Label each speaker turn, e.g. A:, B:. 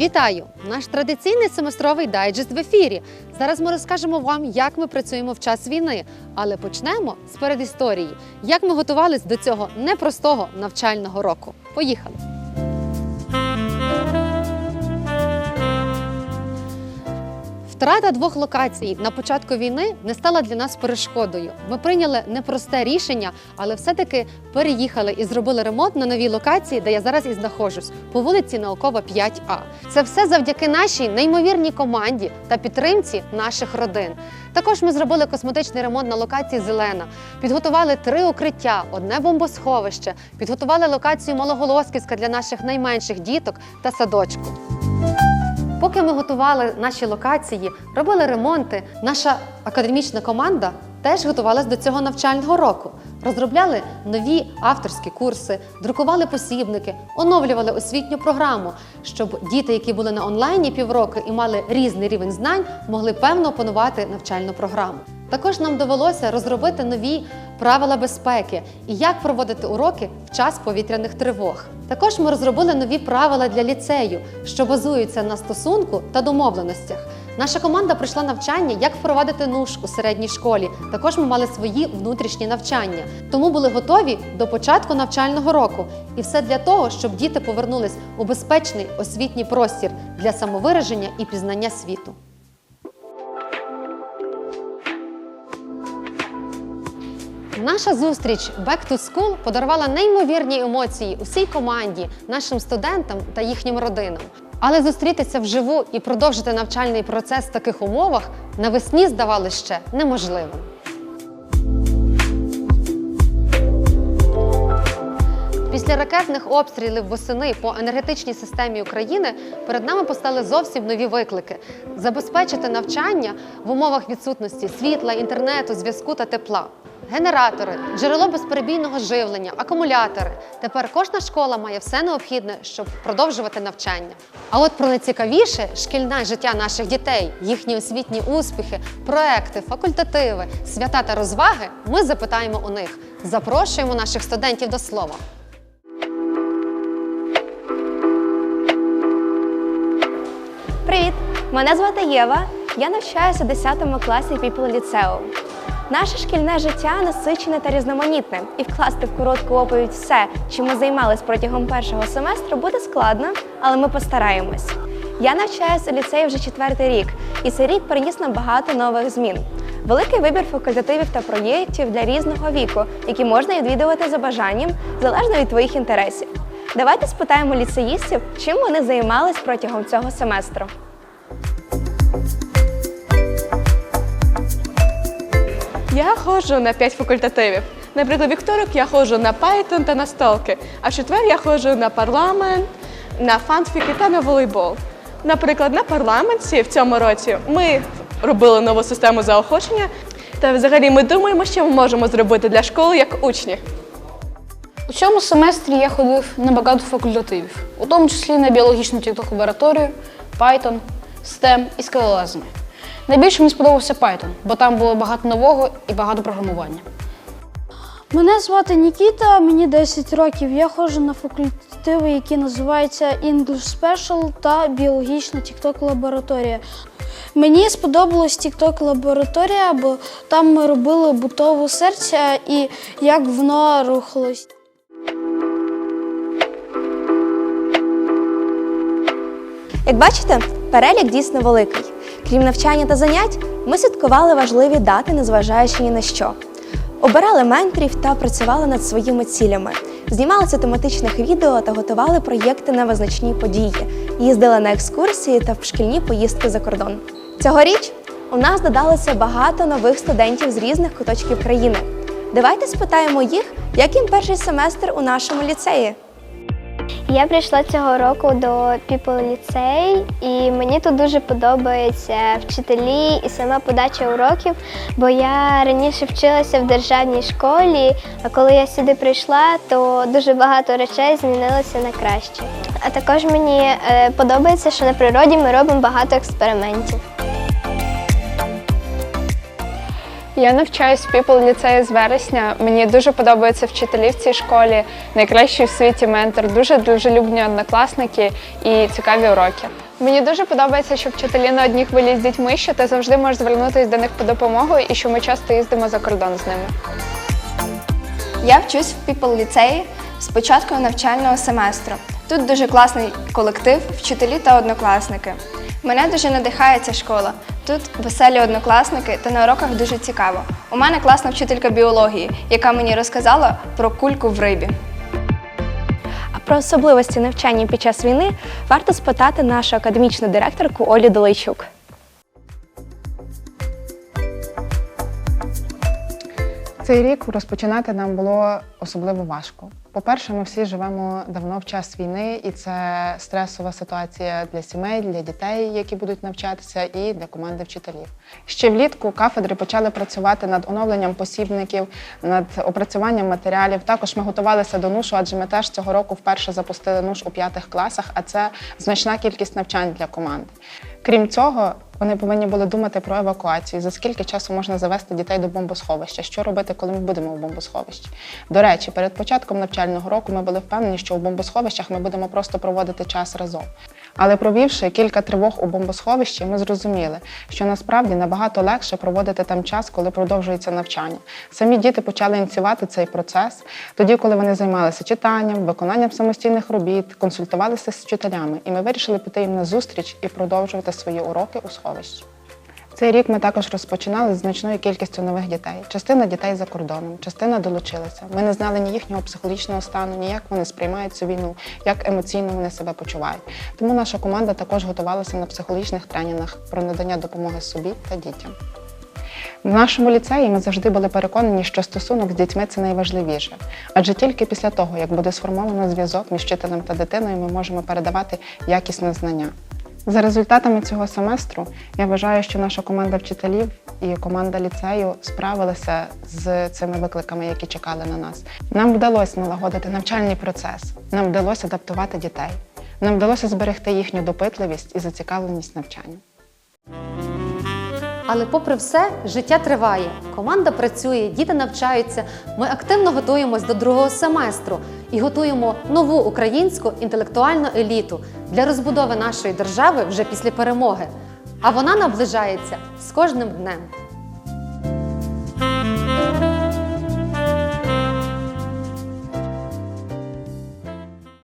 A: Вітаю! Наш традиційний семестровий дайджест в ефірі. Зараз ми розкажемо вам, як ми працюємо в час війни. Але почнемо з передісторії, як ми готувались до цього непростого навчального року. Поїхали! Втрата двох локацій на початку війни не стала для нас перешкодою. Ми прийняли непросте рішення, але все-таки переїхали і зробили ремонт на новій локації, де я зараз і знаходжусь, по вулиці Наукова 5А. Це все завдяки нашій неймовірній команді та підтримці наших родин. Також ми зробили косметичний ремонт на локації Зелена, підготували три укриття, одне бомбосховище, підготували локацію Малоголосківська для наших найменших діток та садочку. Поки ми готували наші локації, робили ремонти, наша академічна команда теж готувалась до цього навчального року. Розробляли нові авторські курси, друкували посібники, оновлювали освітню програму, щоб діти, які були на онлайні півроку і мали різний рівень знань, могли певно опанувати навчальну програму. Також нам довелося розробити нові правила безпеки і як проводити уроки в час повітряних тривог. Також ми розробили нові правила для ліцею, що базуються на стосунку та домовленостях. Наша команда пройшла навчання, як впровадити нуж у середній школі. Також ми мали свої внутрішні навчання, тому були готові до початку навчального року. І все для того, щоб діти повернулись у безпечний освітній простір для самовираження і пізнання світу. Наша зустріч Back to School подарувала неймовірні емоції усій команді, нашим студентам та їхнім родинам. Але зустрітися вживу і продовжити навчальний процес в таких умовах навесні здавалося ще неможливим. Після ракетних обстрілів восени по енергетичній системі України перед нами постали зовсім нові виклики: забезпечити навчання в умовах відсутності світла, інтернету, зв'язку та тепла. Генератори, джерело безперебійного живлення, акумулятори. Тепер кожна школа має все необхідне, щоб продовжувати навчання. А от про найцікавіше шкільне життя наших дітей, їхні освітні успіхи, проекти, факультативи, свята та розваги ми запитаємо у них. Запрошуємо наших студентів до слова.
B: Мене звати Єва. Я навчаюся у 10 класі People ліцеу. Наше шкільне життя насичене та різноманітне, і вкласти в коротку оповідь все, чим ми займались протягом першого семестру, буде складно, але ми постараємось. Я навчаюся у ліцеї вже четвертий рік, і цей рік приніс нам багато нових змін. Великий вибір факультативів та проєктів для різного віку, які можна відвідувати за бажанням, залежно від твоїх інтересів. Давайте спитаємо ліцеїстів, чим вони займались протягом цього семестру.
C: Я ходжу на 5 факультативів. Наприклад, вівторок я ходжу на Python та на столки, а в четвер я ходжу на парламент, на фанфіки та на волейбол. Наприклад, на парламенті в цьому році ми робили нову систему заохочення, та взагалі ми думаємо, що ми можемо зробити для школи як учні.
D: У цьому семестрі я ходив на багато факультативів, у тому числі на біологічну тікток лабораторію, Python, STEM і скалолазами. Найбільше мені сподобався Python, бо там було багато нового і багато програмування.
E: Мене звати Нікіта, мені 10 років. Я ходжу на факультативи, які називаються English Special та біологічна TikTok лабораторія. Мені сподобалась TikTok лабораторія, бо там ми робили бутову серця і як воно рухалось.
B: Як бачите, перелік дійсно великий. Крім навчання та занять, ми святкували важливі дати, незважаючи ні на що. Обирали менторів та працювали над своїми цілями, знімалися тематичних відео та готували проєкти на визначні події, їздили на екскурсії та в шкільні поїздки за кордон. Цьогоріч у нас додалося багато нових студентів з різних куточків країни. Давайте спитаємо їх, як їм перший семестр у нашому ліцеї.
F: Я прийшла цього року до People ліцей, і мені тут дуже подобаються вчителі і сама подача уроків, бо я раніше вчилася в державній школі, а коли я сюди прийшла, то дуже багато речей змінилося на краще. А також мені е, подобається, що на природі ми робимо багато експериментів.
G: Я навчаюсь в People ліцеї з вересня. Мені дуже подобаються вчителі в цій школі. Найкращий в світі ментор, дуже дуже любні однокласники і цікаві уроки. Мені дуже подобається, що вчителі на одній хвилі з дітьми, що ти завжди можеш звернутися до них по допомогу і що ми часто їздимо за кордон з ними.
B: Я вчусь в People ліцеї з початку навчального семестру. Тут дуже класний колектив, вчителі та однокласники. Мене дуже надихає ця школа. Тут веселі однокласники та на уроках дуже цікаво. У мене класна вчителька біології, яка мені розказала про кульку в рибі. А про особливості навчання під час війни варто спитати нашу академічну директорку Олю Долейчук.
H: Цей рік розпочинати нам було особливо важко. По-перше, ми всі живемо давно в час війни, і це стресова ситуація для сімей, для дітей, які будуть навчатися, і для команди вчителів. Ще влітку кафедри почали працювати над оновленням посібників, над опрацюванням матеріалів. Також ми готувалися до НУШу, адже ми теж цього року вперше запустили НУШ у п'ятих класах, а це значна кількість навчань для команди. Крім цього, вони повинні були думати про евакуацію, за скільки часу можна завести дітей до бомбосховища, що робити, коли ми будемо в бомбосховищі. До речі, перед початком навчального року ми були впевнені, що у бомбосховищах ми будемо просто проводити час разом. Але провівши кілька тривог у бомбосховищі, ми зрозуміли, що насправді набагато легше проводити там час, коли продовжується навчання. Самі діти почали ініціювати цей процес тоді, коли вони займалися читанням, виконанням самостійних робіт, консультувалися з вчителями, і ми вирішили піти їм на зустріч і продовжувати свої уроки у сховищі. Цей рік ми також розпочинали з значною кількістю нових дітей. Частина дітей за кордоном, частина долучилася. Ми не знали ні їхнього психологічного стану, ні як вони сприймають цю війну, як емоційно вони себе почувають. Тому наша команда також готувалася на психологічних тренінгах про надання допомоги собі та дітям. В нашому ліцеї ми завжди були переконані, що стосунок з дітьми це найважливіше. Адже тільки після того, як буде сформовано зв'язок між вчителем та дитиною, ми можемо передавати якісне знання. За результатами цього семестру я вважаю, що наша команда вчителів і команда ліцею справилися з цими викликами, які чекали на нас. Нам вдалося налагодити навчальний процес, нам вдалося адаптувати дітей, нам вдалося зберегти їхню допитливість і зацікавленість навчанням.
A: Але попри все, життя триває. Команда працює, діти навчаються. Ми активно готуємось до другого семестру і готуємо нову українську інтелектуальну еліту для розбудови нашої держави вже після перемоги. А вона наближається з кожним днем.